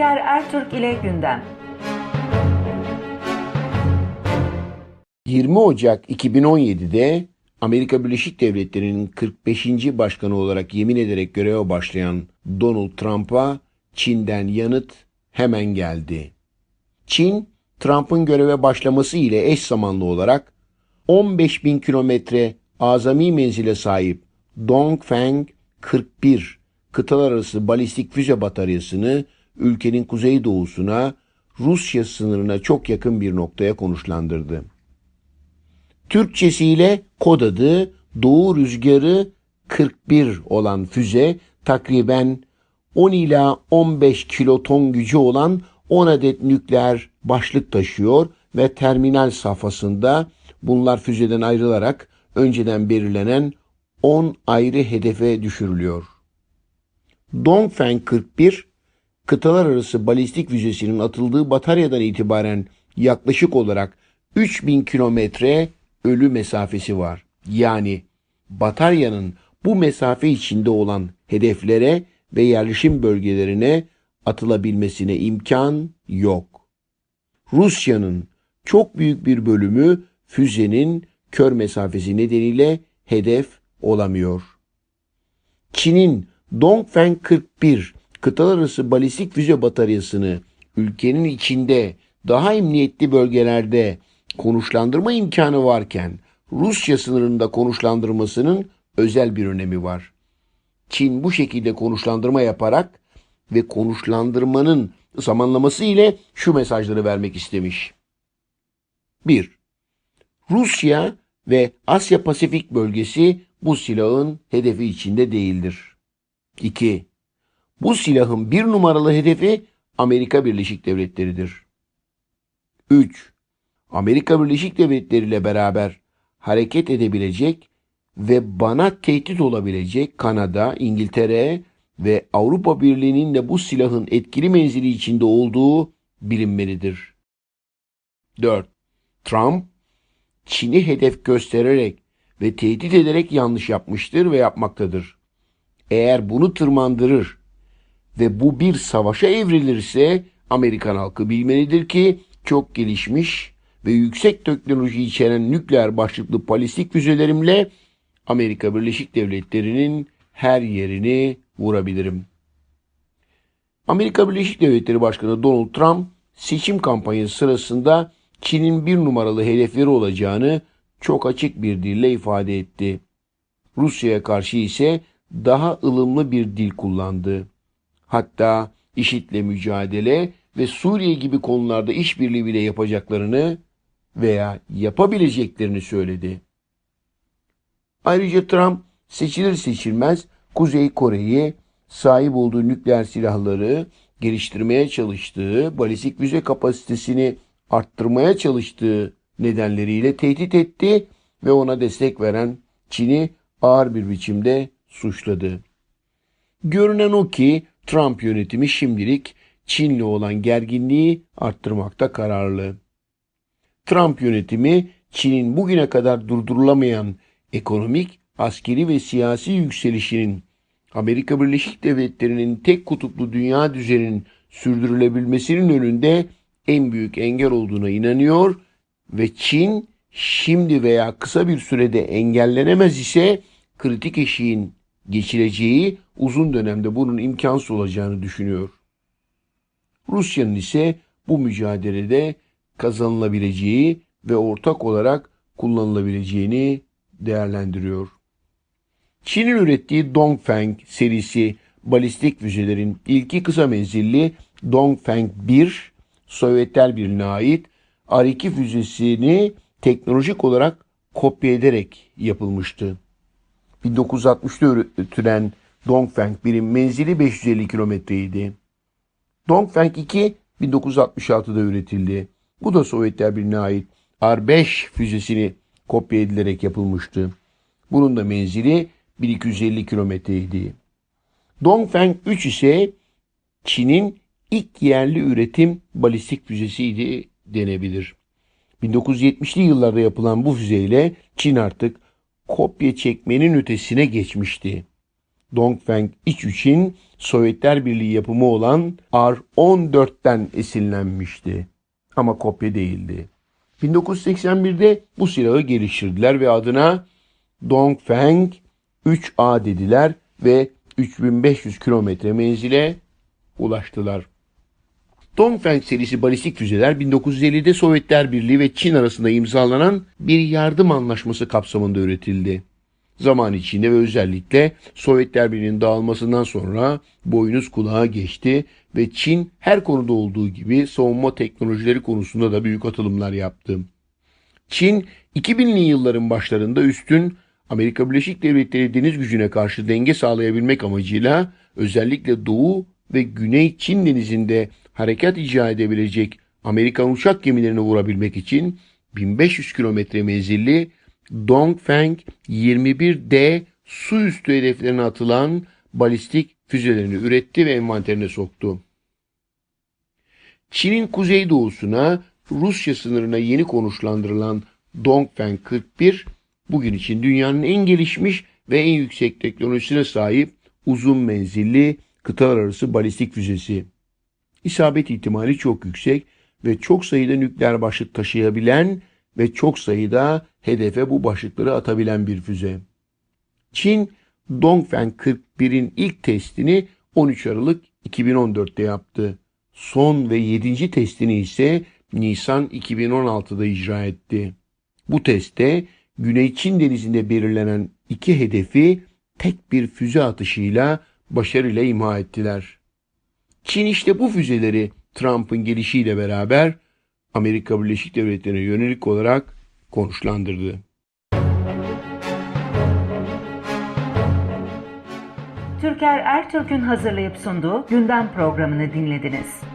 İlker Ertürk ile gündem. 20 Ocak 2017'de Amerika Birleşik Devletleri'nin 45. başkanı olarak yemin ederek göreve başlayan Donald Trump'a Çin'den yanıt hemen geldi. Çin, Trump'ın göreve başlaması ile eş zamanlı olarak 15 bin kilometre azami menzile sahip Dongfeng 41 kıtalar arası balistik füze bataryasını ülkenin kuzeydoğusuna Rusya sınırına çok yakın bir noktaya konuşlandırdı. Türkçesiyle kod adı Doğu Rüzgarı 41 olan füze takriben 10 ila 15 kiloton gücü olan 10 adet nükleer başlık taşıyor ve terminal safhasında bunlar füzeden ayrılarak önceden belirlenen 10 ayrı hedefe düşürülüyor. Dongfeng 41 kıtalar arası balistik füzesinin atıldığı bataryadan itibaren yaklaşık olarak 3000 kilometre ölü mesafesi var. Yani bataryanın bu mesafe içinde olan hedeflere ve yerleşim bölgelerine atılabilmesine imkan yok. Rusya'nın çok büyük bir bölümü füzenin kör mesafesi nedeniyle hedef olamıyor. Çin'in Dongfeng 41 kıtalar arası balistik füze bataryasını ülkenin içinde daha emniyetli bölgelerde konuşlandırma imkanı varken Rusya sınırında konuşlandırmasının özel bir önemi var. Çin bu şekilde konuşlandırma yaparak ve konuşlandırmanın zamanlaması ile şu mesajları vermek istemiş. 1. Rusya ve Asya Pasifik bölgesi bu silahın hedefi içinde değildir. 2. Bu silahın bir numaralı hedefi Amerika Birleşik Devletleri'dir. 3. Amerika Birleşik Devletleri ile beraber hareket edebilecek ve bana tehdit olabilecek Kanada, İngiltere ve Avrupa Birliği'nin de bu silahın etkili menzili içinde olduğu bilinmelidir. 4. Trump, Çin'i hedef göstererek ve tehdit ederek yanlış yapmıştır ve yapmaktadır. Eğer bunu tırmandırır ve bu bir savaşa evrilirse Amerikan halkı bilmelidir ki çok gelişmiş ve yüksek teknoloji içeren nükleer başlıklı balistik füzelerimle Amerika Birleşik Devletleri'nin her yerini vurabilirim. Amerika Birleşik Devletleri Başkanı Donald Trump seçim kampanyası sırasında Çin'in bir numaralı hedefleri olacağını çok açık bir dille ifade etti. Rusya'ya karşı ise daha ılımlı bir dil kullandı. Hatta IŞİD'le mücadele ve Suriye gibi konularda işbirliği bile yapacaklarını veya yapabileceklerini söyledi. Ayrıca Trump seçilir seçilmez Kuzey Kore'yi sahip olduğu nükleer silahları geliştirmeye çalıştığı, balistik füze kapasitesini arttırmaya çalıştığı nedenleriyle tehdit etti ve ona destek veren Çin'i ağır bir biçimde suçladı. Görünen o ki Trump yönetimi şimdilik Çin'le olan gerginliği arttırmakta kararlı. Trump yönetimi Çin'in bugüne kadar durdurulamayan ekonomik, askeri ve siyasi yükselişinin Amerika Birleşik Devletleri'nin tek kutuplu dünya düzeninin sürdürülebilmesinin önünde en büyük engel olduğuna inanıyor ve Çin şimdi veya kısa bir sürede engellenemez ise kritik eşiğin geçileceği uzun dönemde bunun imkansız olacağını düşünüyor. Rusya'nın ise bu mücadelede kazanılabileceği ve ortak olarak kullanılabileceğini değerlendiriyor. Çin'in ürettiği Dongfeng serisi balistik füzelerin ilki kısa menzilli Dongfeng 1 Sovyetler Birliği'ne ait R2 füzesini teknolojik olarak kopya ederek yapılmıştı. 1960'da üretilen Dongfeng 1'in menzili 550 kilometreydi. Dongfeng 2 1966'da üretildi. Bu da Sovyetler Birliği'ne ait R5 füzesini kopya edilerek yapılmıştı. Bunun da menzili 1250 kilometreydi. Dongfeng 3 ise Çin'in ilk yerli üretim balistik füzesiydi denebilir. 1970'li yıllarda yapılan bu füzeyle Çin artık kopya çekmenin ötesine geçmişti. Dongfeng 3 için Sovyetler Birliği yapımı olan R-14'ten esinlenmişti. Ama kopya değildi. 1981'de bu silahı geliştirdiler ve adına Dongfeng 3A dediler ve 3500 kilometre menzile ulaştılar. Dongfeng serisi balistik füzeler 1950'de Sovyetler Birliği ve Çin arasında imzalanan bir yardım anlaşması kapsamında üretildi. Zaman içinde ve özellikle Sovyetler Birliği'nin dağılmasından sonra boynuz kulağa geçti ve Çin her konuda olduğu gibi savunma teknolojileri konusunda da büyük atılımlar yaptı. Çin 2000'li yılların başlarında üstün Amerika Birleşik Devletleri deniz gücüne karşı denge sağlayabilmek amacıyla özellikle Doğu ve Güney Çin denizinde harekat icra edebilecek Amerikan uçak gemilerini vurabilmek için 1500 kilometre menzilli Dongfeng 21D su üstü hedeflerine atılan balistik füzelerini üretti ve envanterine soktu. Çin'in kuzeydoğusuna Rusya sınırına yeni konuşlandırılan Dongfeng 41 bugün için dünyanın en gelişmiş ve en yüksek teknolojisine sahip uzun menzilli kıtalar arası balistik füzesi. İsabet ihtimali çok yüksek ve çok sayıda nükleer başlık taşıyabilen ve çok sayıda hedefe bu başlıkları atabilen bir füze. Çin Dongfeng 41'in ilk testini 13 Aralık 2014'te yaptı. Son ve 7. testini ise Nisan 2016'da icra etti. Bu testte Güney Çin denizinde belirlenen iki hedefi tek bir füze atışıyla başarıyla imha ettiler. Çin işte bu füzeleri Trump'ın gelişiyle beraber Amerika Birleşik Devletleri'ne yönelik olarak konuşlandırdı. Türker Ertürk'ün hazırlayıp sunduğu gündem programını dinlediniz.